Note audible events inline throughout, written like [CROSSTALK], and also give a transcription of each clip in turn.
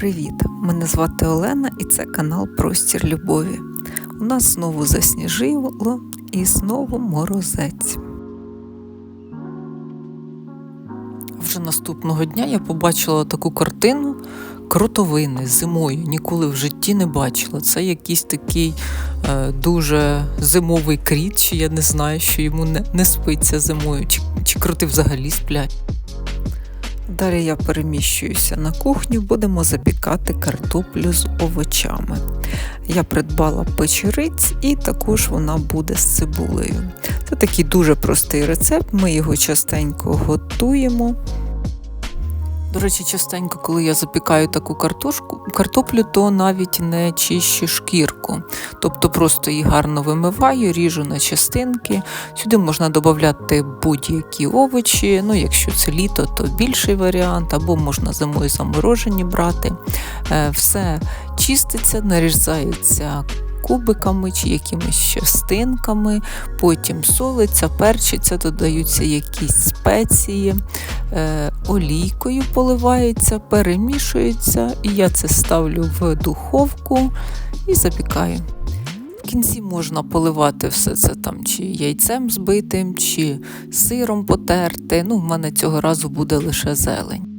Привіт! Мене звати Олена і це канал Простір Любові. У нас знову засніжило і знову морозець. Вже наступного дня я побачила таку картину кротовини зимою. Ніколи в житті не бачила. Це якийсь такий е, дуже зимовий кріт, чи я не знаю, що йому не, не спиться зимою, чи, чи кроти взагалі сплять. Далі я переміщуюся на кухню, будемо запікати картоплю з овочами. Я придбала печериць і також вона буде з цибулею. Це такий дуже простий рецепт, ми його частенько готуємо. До речі, частенько, коли я запікаю таку картошку, картоплю, то навіть не чищу шкірку. Тобто просто її гарно вимиваю, ріжу на частинки. Сюди можна додати будь-які овочі. Ну, якщо це літо, то більший варіант, або можна зимою заморожені брати. Е, все чиститься, нарізається кубиками чи якимись частинками, потім солиться, перчиться, додаються якісь спеції, е, олійкою поливається, перемішується, і я це ставлю в духовку і запікаю. В кінці можна поливати все це там чи яйцем збитим, чи сиром потерти. Ну, в мене цього разу буде лише зелень.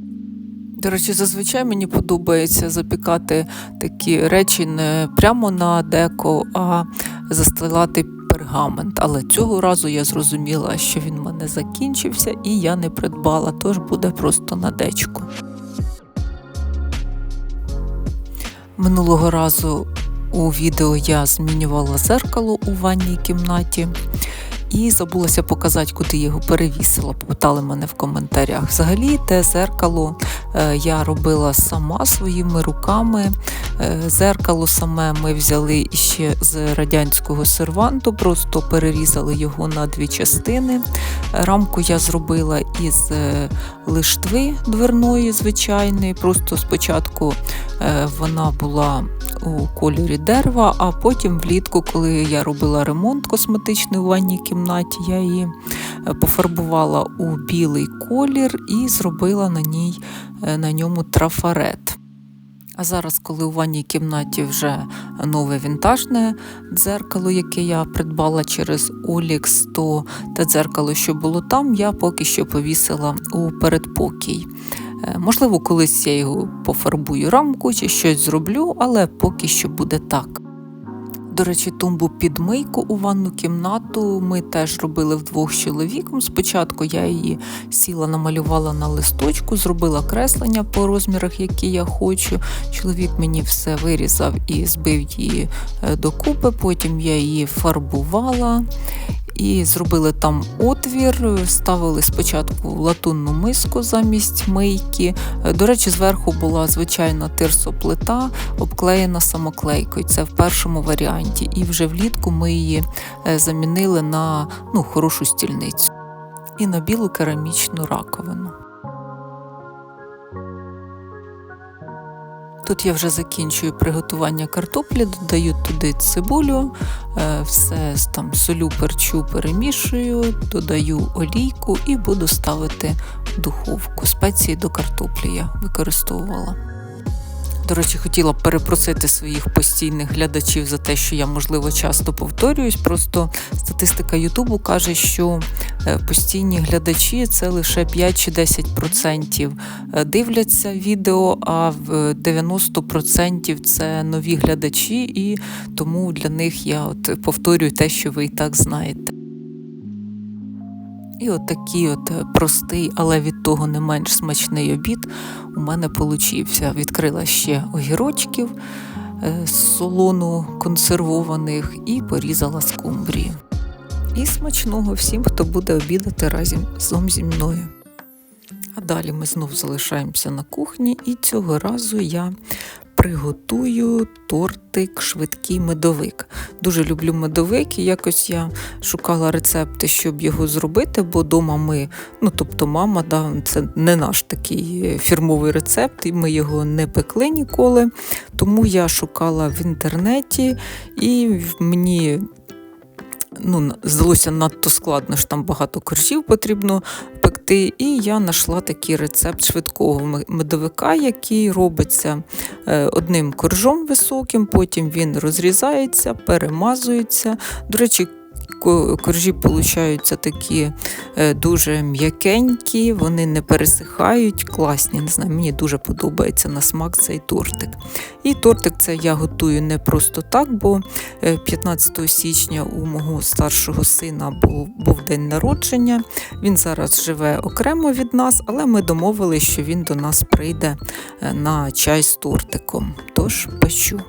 До речі, зазвичай мені подобається запікати такі речі не прямо на деко, а застилати пергамент. Але цього разу я зрозуміла, що він в мене закінчився і я не придбала, тож буде просто на дечку. Минулого разу у відео я змінювала зеркало у ванній кімнаті. І забулася показати, куди його перевісила. Попитали мене в коментарях. Взагалі, те зеркало е, я робила сама своїми руками. Е, зеркало саме ми взяли ще з радянського серванту, просто перерізали його на дві частини. Рамку я зробила із е, лиштви дверної, звичайної. Просто спочатку вона була у кольорі дерева, а потім влітку, коли я робила ремонт косметичний у ванній кімнаті, я її е, пофарбувала у білий колір і зробила на ній, е, на ньому трафарет. А зараз, коли у ванній кімнаті вже нове вінтажне дзеркало, яке я придбала через Олікс, то те дзеркало, що було там, я поки що повісила у передпокій. Е, можливо, колись я його пофарбую рамку чи щось зроблю, але поки що буде так. До речі, тумбу під мийку у ванну кімнату ми теж робили вдвох з чоловіком. Спочатку я її сіла, намалювала на листочку, зробила креслення по розмірах, які я хочу. Чоловік мені все вирізав і збив її е, докупи, потім я її фарбувала і зробили там отвір, ставили спочатку латунну миску замість мийки. До речі, зверху була звичайна тирсоплита, обклеєна самоклейкою. Це в першому варіанті. І вже влітку ми її е, замінили на ну, хорошу стільницю і на білу керамічну раковину. Тут я вже закінчую приготування картоплі, додаю туди цибулю, е, все там солю, перчу, перемішую, додаю олійку і буду ставити в духовку. Спеції до картоплі я використовувала. До речі, хотіла перепросити своїх постійних глядачів за те, що я, можливо, часто повторююсь. Просто статистика Ютубу каже, що е, постійні глядачі це лише 5 чи 10% е, дивляться відео, а в 90% це нові глядачі, і тому для них я от повторюю те, що ви і так знаєте. І от такий от е, простий, але від того не менш смачний обід у мене получився. Відкрила ще огірочків е, з солону консервованих і порізала скумбрію. І смачного всім, хто буде обідати разом зі мною. А далі ми знов залишаємося на кухні, і цього разу я приготую тортик, швидкий медовик. Дуже люблю медовик, і якось я шукала рецепти, щоб його зробити, бо вдома ми, ну тобто мама, да, це не наш такий фірмовий рецепт, і ми його не пекли ніколи. Тому я шукала в інтернеті і мені ну, здалося надто складно, що там багато коржів потрібно допомогти. І я знайшла такий рецепт швидкого медовика, який робиться е, одним коржом високим, потім він розрізається, перемазується. До речі, коржі получаються такі е, дуже м'якенькі, вони не пересихають, класні. Не знаю, мені дуже подобається на смак цей тортик. І тортик це я готую не просто так, бо е, 15 січня у мого старшого сина був, був день народження. Він зараз живе окремо від нас, але ми домовилися, що він до нас прийде е, на чай з тортиком. Тож печу.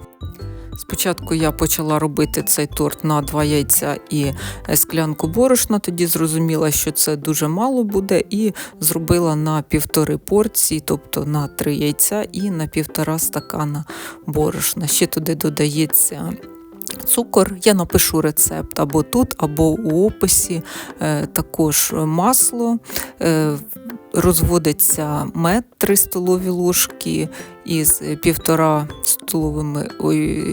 Спочатку я почала робити цей торт на два яйця і склянку борошна, тоді зрозуміла, що це дуже мало буде, і зробила на півтори порції, тобто на три яйця і на півтора стакана борошна. Ще туди додається. Цукор, я напишу рецепт або тут, або у описі. Е, також масло, е, розводиться мед 3 столові ложки із півтора столовими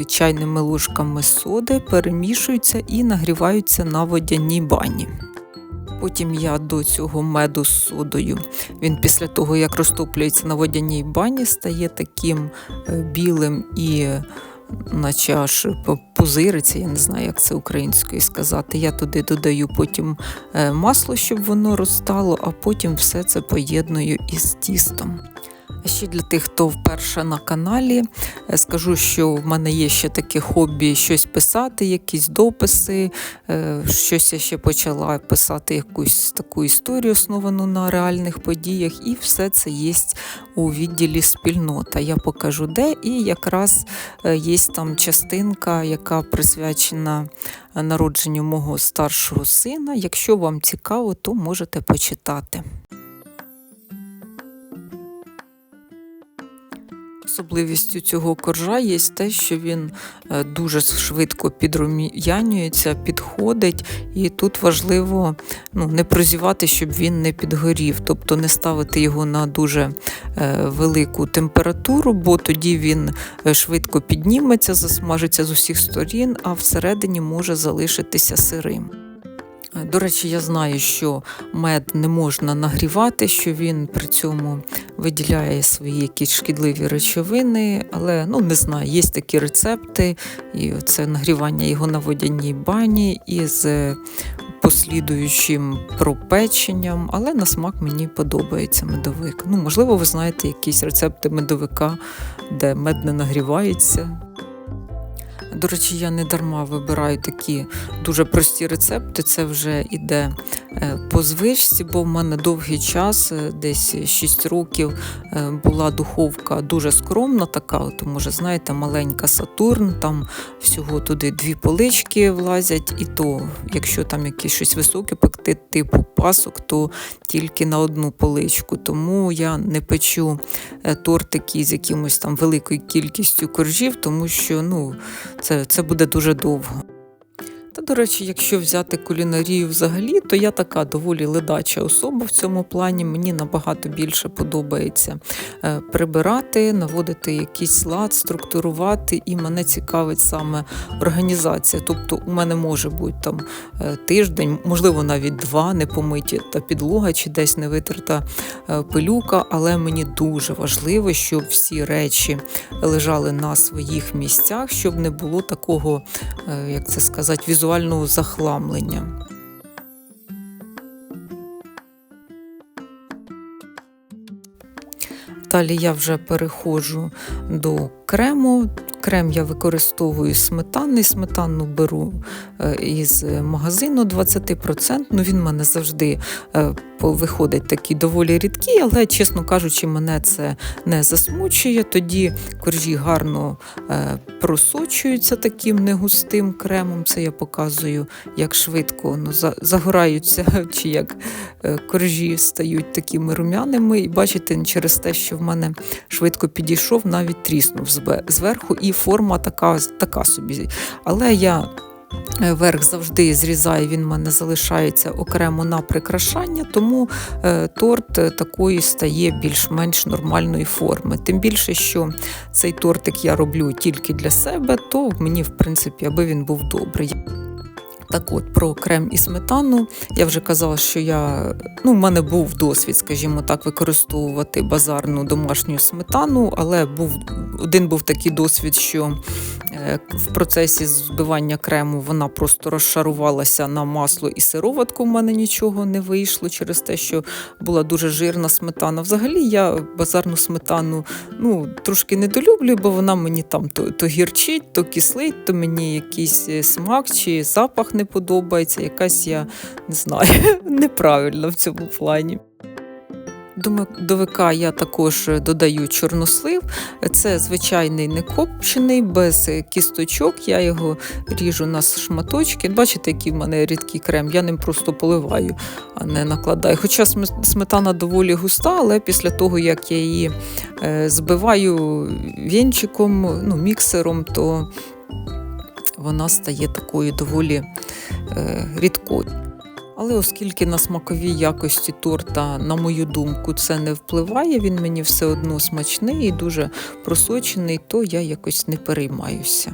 чайними ложками соди, перемішуються і нагріваються на водяній бані. Потім я до цього меду з содою. Він після того, як розтоплюється на водяній бані, стає таким е, білим і наче аж пузириться, я не знаю, як це українською сказати. Я туди додаю потім е, масло, щоб воно розтало, а потім все це поєдную із тістом. Ще для тих, хто вперше на каналі, е, скажу, що в мене є ще таке хобі щось писати, якісь дописи. е, Щось я ще почала писати якусь таку історію, основану на реальних подіях, і все це є у відділі спільнота. Я покажу де, і якраз е, є там частинка, яка присвячена народженню мого старшого сина. Якщо вам цікаво, то можете почитати. Особливістю цього коржа є те, що він е, дуже швидко підрум'янюється, підходить, і тут важливо ну, не прозівати, щоб він не підгорів, тобто не ставити його на дуже е, велику температуру, бо тоді він е, швидко підніметься, засмажиться з усіх сторін, а всередині може залишитися сирим. До речі, я знаю, що мед не можна нагрівати, що він при цьому виділяє свої якісь шкідливі речовини, але ну не знаю, є такі рецепти, і це нагрівання його на водяній бані із е, послідуючим пропеченням, але на смак мені подобається медовик. Ну, можливо, ви знаєте якісь рецепти медовика, де мед не нагрівається. До речі, я не дарма вибираю такі дуже прості рецепти. Це вже іде е, по звичці, бо в мене довгий час, е, десь 6 років, е, була духовка дуже скромна, така, от, може, знаєте, маленька Сатурн, там всього туди дві полички влазять, і то, якщо там якесь щось високе пекти, типу пасок, то тільки на одну поличку. Тому я не печу тортики з якимось там великою кількістю коржів, тому що ну, це, це буде дуже довго. Та, до речі, якщо взяти кулінарію взагалі, то я така доволі ледача особа в цьому плані. Мені набагато більше подобається е, прибирати, наводити якийсь лад, структурувати, і мене цікавить саме організація. Тобто, у мене може бути там е, тиждень, можливо, навіть два не помиті та підлога чи десь не витерта е, пилюка, але мені дуже важливо, щоб всі речі лежали на своїх місцях, щоб не було такого, як це сказати, візуального захламлення. Далі я вже переходжу до крему. Крем я використовую сметанний. Сметану беру е, із магазину 20%. Ну, він в мене завжди е, виходить такий доволі рідкий, але, чесно кажучи, мене це не засмучує. Тоді коржі гарно е, просочуються таким негустим кремом. Це я показую, як швидко ну, загораються, [LAUGHS] чи як коржі стають такими рум'яними. І бачите, через те, що в мене швидко підійшов, навіть тріснув зверху, і форма така, така собі. Але я е, верх завжди зрізаю, він в мене залишається окремо на прикрашання, тому е, торт е, такої стає більш-менш нормальної форми. Тим більше, що цей тортик я роблю тільки для себе, то мені, в принципі, аби він був добрий. Так от, про крем і сметану. Я вже казала, що я, ну, в мене був досвід, скажімо так, використовувати базарну домашню сметану, але був один був такий досвід, що е, в процесі збивання крему вона просто розшарувалася на масло і сироватку. В мене нічого не вийшло через те, що була дуже жирна сметана. Взагалі я базарну сметану ну, трошки недолюблюю, бо вона мені там то, то гірчить, то кислить, то мені якийсь е, смак чи запах не подобається. Якась я не знаю, [LAUGHS] неправильна в цьому плані. До медовика я також додаю чорнослив. Це звичайний не копчений, без кісточок. Я його ріжу на шматочки. Бачите, який в мене рідкий крем. Я ним просто поливаю, а не накладаю. Хоча сметана доволі густа, але після того, як я її е, збиваю вінчиком, ну, міксером, то вона стає такою доволі е, рідкою. Але оскільки на смакові якості торта, на мою думку, це не впливає, він мені все одно смачний і дуже просочений, то я якось не переймаюся.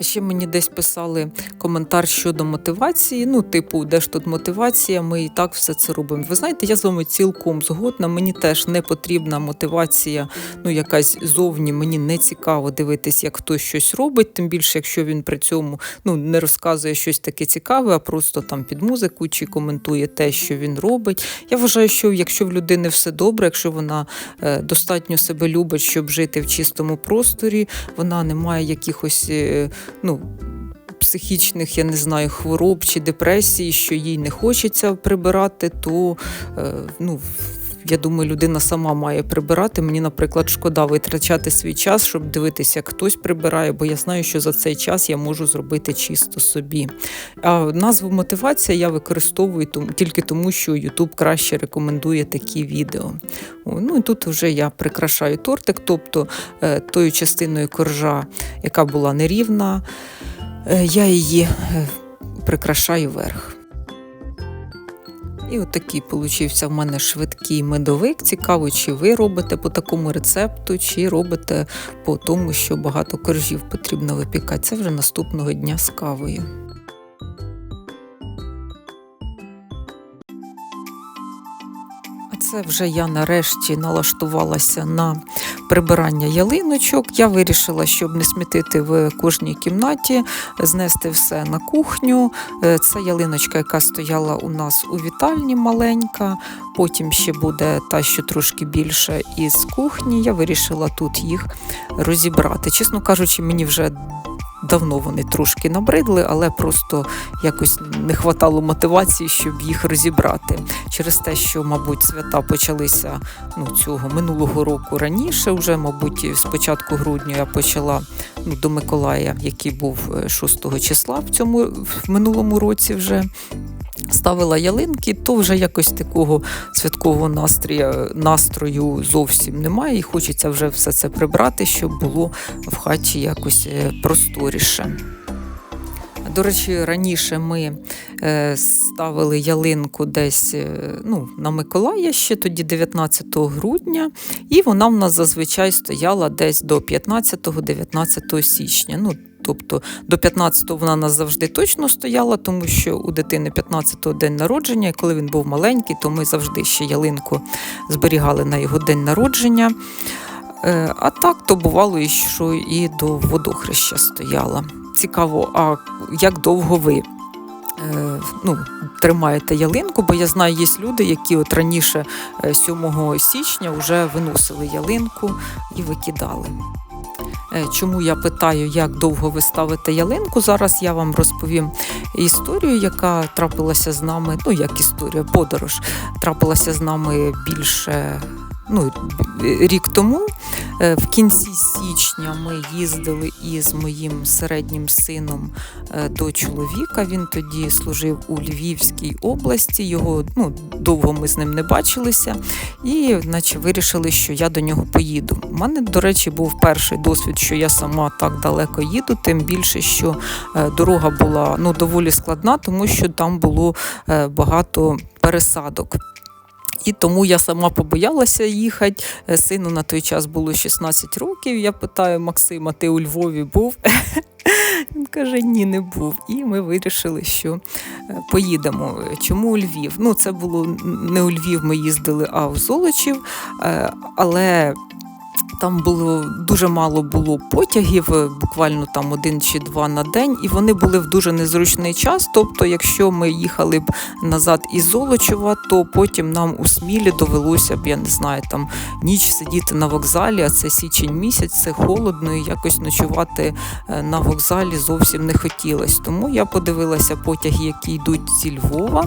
Ще мені десь писали коментар щодо мотивації. Ну, типу, де ж тут мотивація, ми і так все це робимо. Ви знаєте, я з вами цілком згодна. Мені теж не потрібна мотивація, ну якась зовні. Мені не цікаво дивитись, як хтось щось робить, тим більше, якщо він при цьому ну, не розказує щось таке цікаве, а просто там під музику чи коментує те, що він робить. Я вважаю, що якщо в людини все добре, якщо вона е, достатньо себе любить, щоб жити в чистому просторі, вона не має якихось. Ну, психічних, я не знаю, хвороб чи депресії, що їй не хочеться прибирати, то е, ну, я думаю, людина сама має прибирати. Мені, наприклад, шкода витрачати свій час, щоб дивитися, як хтось прибирає, бо я знаю, що за цей час я можу зробити чисто собі. А назву мотивація я використовую тільки тому, що YouTube краще рекомендує такі відео. Ну і тут вже я прикрашаю тортик, тобто е, тою частиною коржа, яка була нерівна, е, я її е, прикрашаю вверх. І от такий получився в мене швидкий медовик. Цікаво, чи ви робите по такому рецепту, чи робите по тому, що багато коржів потрібно випікати. Це вже наступного дня з кавою. Це вже я нарешті налаштувалася на прибирання ялиночок. Я вирішила, щоб не смітити в кожній кімнаті, знести все на кухню. Е, це ялиночка, яка стояла у нас у вітальні маленька. Потім ще буде та, що трошки більше із кухні. Я вирішила тут їх розібрати. Чесно кажучи, мені вже Давно вони трошки набридли, але просто якось не хватало мотивації, щоб їх розібрати. Через те, що, мабуть, свята почалися ну, цього минулого року раніше. Вже, мабуть, з початку грудня я почала ну, до Миколая, який був 6 е, числа в цьому в минулому році вже ставила ялинки, то вже якось такого святкового настрою, настрою зовсім немає. І хочеться вже все це прибрати, щоб було в хаті якось е, просторіше. До речі, раніше ми е, ставили ялинку десь е, ну, на Миколая ще тоді 19 грудня, і вона в нас зазвичай стояла десь до 15-19 січня. Ну, Тобто до 15-го вона нас завжди точно стояла, тому що у дитини 15-го день народження, і коли він був маленький, то ми завжди ще ялинку зберігали на його день народження. Е, а так то бувало, що і до водохреща стояла. Цікаво, а як довго ви е, ну, тримаєте ялинку? Бо я знаю, є люди, які от раніше 7 е, січня вже виносили ялинку і викидали. Е, чому я питаю, як довго ви ставите ялинку? Зараз я вам розповім історію, яка трапилася з нами. Ну, як історія, подорож трапилася з нами більше ну, рік тому. Е, в кінці січня ми їздили із моїм середнім сином е, до чоловіка. Він тоді служив у Львівській області. Його ну, довго ми з ним не бачилися, і наче вирішили, що я до нього поїду. У мене, до речі, був перший досвід, що я сама так далеко їду, тим більше, що е, дорога була ну, доволі складна, тому що там було багато пересадок. І тому я сама побоялася їхати. Е, Сину на той час було 16 років. Я питаю Максима, ти у Львові був? [LAUGHS] Він каже, ні, не був. І ми вирішили, що е, поїдемо. Чому у Львів? Ну, це було не у Львів, ми їздили, а у Золочів. Е, Але там було дуже мало було потягів, е, буквально там один чи два на день, і вони були в дуже незручний час. Тобто, якщо ми їхали б назад із Золочева, то потім нам у Смілі довелося б, я не знаю, там ніч сидіти на вокзалі, а це січень місяць, це холодно, і якось ночувати е, на вокзалі зовсім не хотілося. Тому я подивилася потяги, які йдуть зі Львова,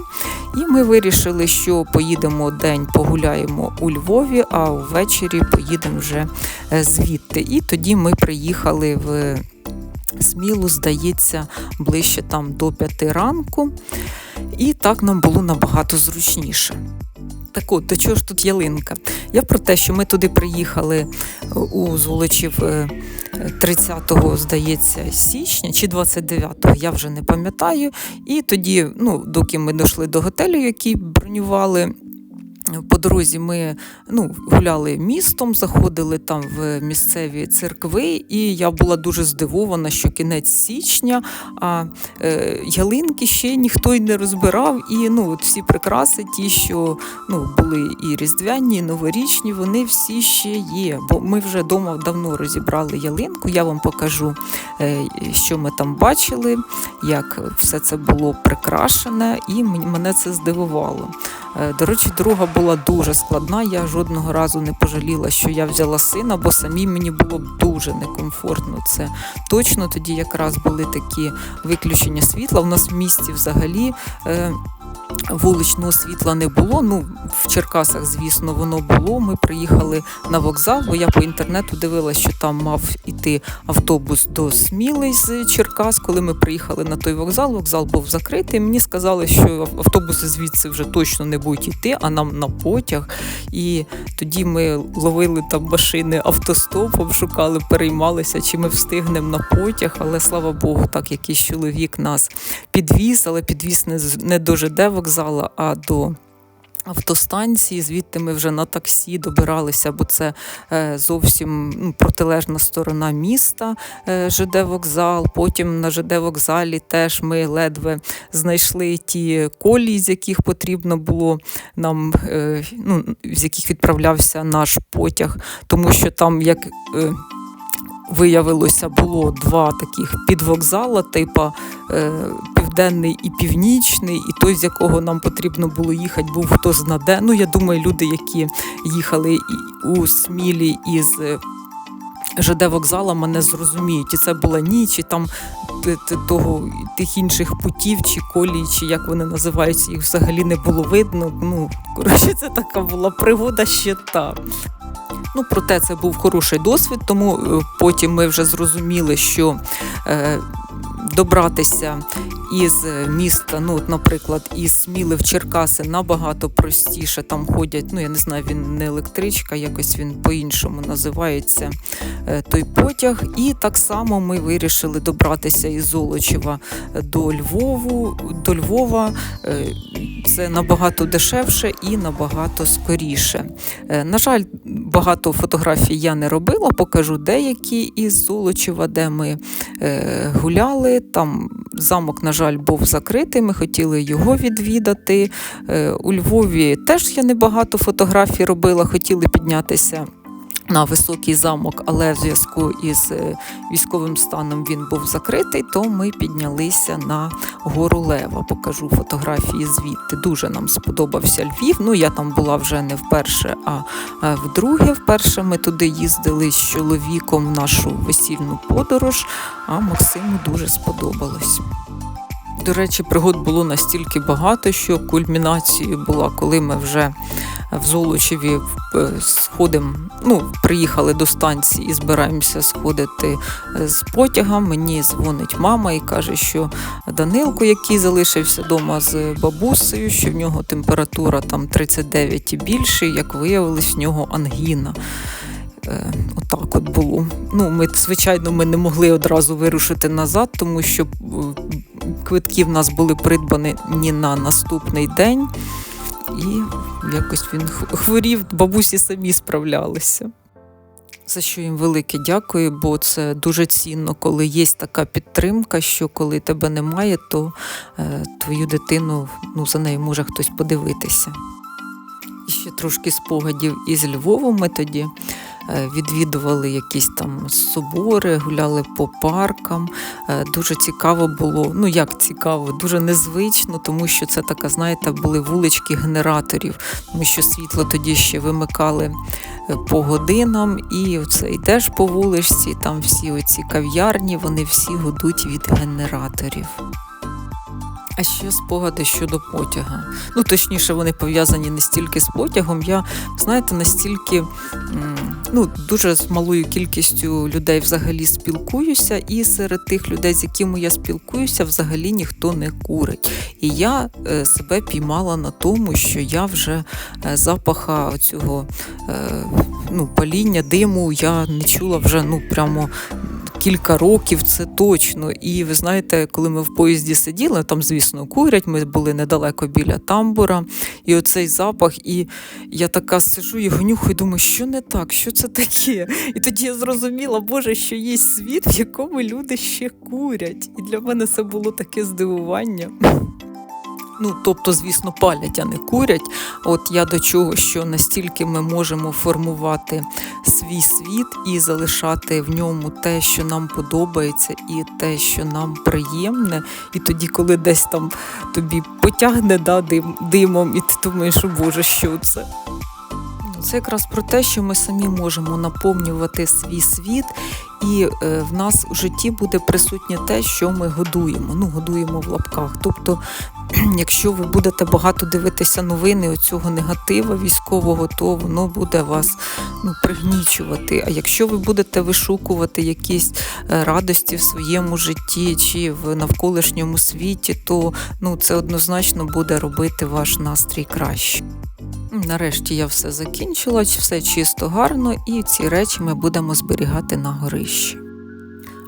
і ми вирішили, що поїдемо день, погуляємо у Львові, а ввечері поїдемо вже звідти. І тоді ми приїхали в Смілу, здається, ближче там до п'яти ранку. І так нам було набагато зручніше. Так от, до чого ж тут ялинка? Я про те, що ми туди приїхали е, у Золочів е, 30-го, здається, січня чи 29-го, я вже не пам'ятаю. І тоді, ну, доки ми дійшли до готелю, який бронювали. По дорозі ми ну, гуляли містом, заходили там в місцеві церкви, і я була дуже здивована, що кінець січня, а е, ялинки ще ніхто й не розбирав. І ну, от всі прикраси, ті, що ну, були і різдвяні, і новорічні, вони всі ще є. Бо ми вже вдома давно розібрали ялинку. Я вам покажу, е, що ми там бачили, як все це було прикрашене, і мене це здивувало. Е, До речі, дорога була дуже складна. Я жодного разу не пожаліла, що я взяла сина, бо самій мені було б дуже некомфортно. Це точно тоді якраз були такі виключення світла. У нас в місті взагалі. е, Вуличного світла не було. Ну, в Черкасах, звісно, воно було. Ми приїхали на вокзал, бо я по інтернету дивилася, що там мав іти автобус до Сміли з Черкас. Коли ми приїхали на той вокзал, вокзал був закритий. Мені сказали, що автобуси звідси вже точно не будуть йти, а нам на потяг. І тоді ми ловили там машини автостопом, шукали, переймалися, чи ми встигнемо на потяг. Але слава Богу, так якийсь чоловік нас підвіз, але підвіз не, не до ЖД вокзала, а до. Автостанції, звідти ми вже на таксі добиралися, бо це е, зовсім ну, протилежна сторона міста е, ЖД вокзал. Потім на ЖД вокзалі теж ми ледве знайшли ті колії, з яких потрібно було нам, е, ну, з яких відправлявся наш потяг, тому що там як. Виявилося, було два таких підвокзала, типа е, південний і північний, і той, з якого нам потрібно було їхати, був хто знаде. Ну, я думаю, люди, які їхали у Смілі із е, ЖД вокзала, мене зрозуміють. І це була ніч, і там того, тих інших путів чи колій, чи як вони називаються, їх взагалі не було видно. Ну, коротше, це така була пригода ще та. Ну, проте це був хороший досвід, тому е, потім ми вже зрозуміли, що е, добратися із е, міста, ну, от, наприклад, із Сміли в Черкаси набагато простіше. Там ходять, ну я не знаю, він не електричка, якось він по-іншому називається е, той потяг. І так само ми вирішили добратися із Золочева до Львову, до Львова. Е, Це набагато дешевше і набагато скоріше. Е, На жаль, багато фотографій я не робила, покажу деякі із Золочева, де ми е, гуляли. Там замок, на жаль, був закритий. Ми хотіли його відвідати. Е, у Львові теж я небагато фотографій робила, хотіли піднятися. На високий замок, але в зв'язку із е, військовим станом він був закритий, то ми піднялися на гору Лева. Покажу фотографії звідти. Дуже нам сподобався Львів. Ну я там була вже не вперше, а вдруге. Вперше ми туди їздили з чоловіком в нашу весільну подорож, а Максиму дуже сподобалось. До речі, пригод було настільки багато, що кульмінацією була, коли ми вже в Золочеві е, сходимо, ну, приїхали до станції і збираємося сходити е, з потяга. Мені дзвонить мама і каже, що Данилко, який залишився вдома з бабусею, що в нього температура там 39 і більше, як виявилось, в нього ангіна. Е, Отак от було. Ну, ми, звичайно, ми не могли одразу вирушити назад, тому що е, квитки в нас були придбані на наступний день. і якось він хворів, бабусі самі справлялися. За що їм велике дякую, бо це дуже цінно, коли є така підтримка, що коли тебе немає, то е, твою дитину ну, за нею може хтось подивитися. І ще трошки спогадів із Львову ми тоді відвідували якісь там собори, гуляли по паркам. Е, Дуже цікаво було. Ну як цікаво, дуже незвично, тому що це така, знаєте, були вулички генераторів, тому що світло тоді ще вимикали е, по годинам, і оце йдеш по вуличці, там всі оці кав'ярні, вони всі гудуть від генераторів. А ще спогади щодо потяга. Ну, точніше, вони пов'язані не стільки з потягом. Я, знаєте, настільки м, ну, дуже з малою кількістю людей взагалі спілкуюся, і серед тих людей, з якими я спілкуюся, взагалі ніхто не курить. І я е, себе піймала на тому, що я вже е, запаха цього е, ну, паління, диму я не чула вже ну, прямо кілька років, це точно. І ви знаєте, коли ми в поїзді сиділи, там, звісно, курять, ми були недалеко біля тамбура, і оцей запах, і я така сижу, його нюхаю, думаю, що не так, що це таке? І тоді я зрозуміла, Боже, що є світ, в якому люди ще курять. І для мене це було таке здивування. Ну, тобто, звісно, палять, а не курять. От я до чого, що настільки ми можемо формувати свій світ і залишати в ньому те, що нам подобається, і те, що нам приємне. І тоді, коли десь там тобі потягне да, дим, димом, і ти думаєш, Боже, що це? Ну, Це якраз про те, що ми самі можемо наповнювати свій світ, і е, в нас у житті буде присутнє те, що ми годуємо. Ну, годуємо в лапках. Тобто, [CLEARS THROAT] якщо ви будете багато дивитися новини оцього негатива військового, то воно буде вас ну, пригнічувати. А якщо ви будете вишукувати якісь е, радості в своєму житті чи в навколишньому світі, то ну, це однозначно буде робити ваш настрій краще. Нарешті я все закінчила, все чисто гарно, і ці речі ми будемо зберігати на горищі.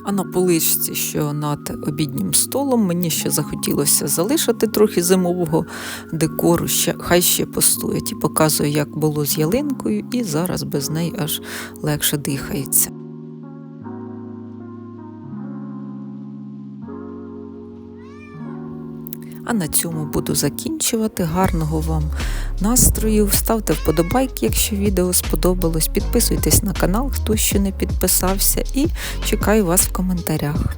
А на поличці, що над обіднім столом, мені ще захотілося залишити трохи зимового декору, хай ще постоять. І показую, як було з ялинкою, і зараз без неї аж легше дихається. А на цьому буду закінчувати. Гарного вам настрою. Ставте вподобайки, якщо відео сподобалось. Підписуйтесь на канал, хто ще не підписався, і чекаю вас в коментарях.